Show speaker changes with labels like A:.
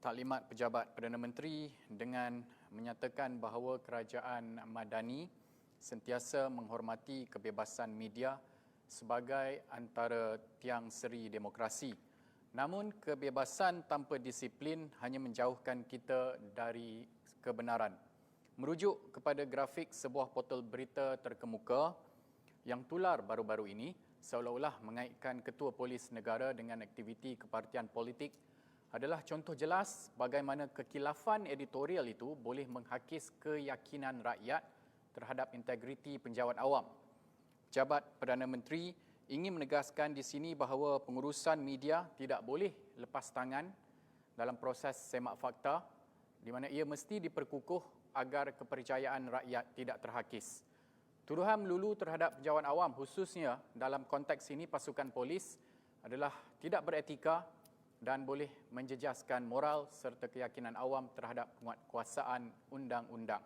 A: taklimat pejabat Perdana Menteri dengan menyatakan bahawa kerajaan Madani sentiasa menghormati kebebasan media sebagai antara tiang seri demokrasi. Namun kebebasan tanpa disiplin hanya menjauhkan kita dari kebenaran. Merujuk kepada grafik sebuah portal berita terkemuka yang tular baru-baru ini seolah-olah mengaitkan ketua polis negara dengan aktiviti kepartian politik adalah contoh jelas bagaimana kekilafan editorial itu boleh menghakis keyakinan rakyat terhadap integriti penjawat awam. Pejabat Perdana Menteri ingin menegaskan di sini bahawa pengurusan media tidak boleh lepas tangan dalam proses semak fakta di mana ia mesti diperkukuh agar kepercayaan rakyat tidak terhakis. Tuduhan melulu terhadap penjawat awam khususnya dalam konteks ini pasukan polis adalah tidak beretika dan boleh menjejaskan moral serta keyakinan awam terhadap penguatkuasaan undang-undang.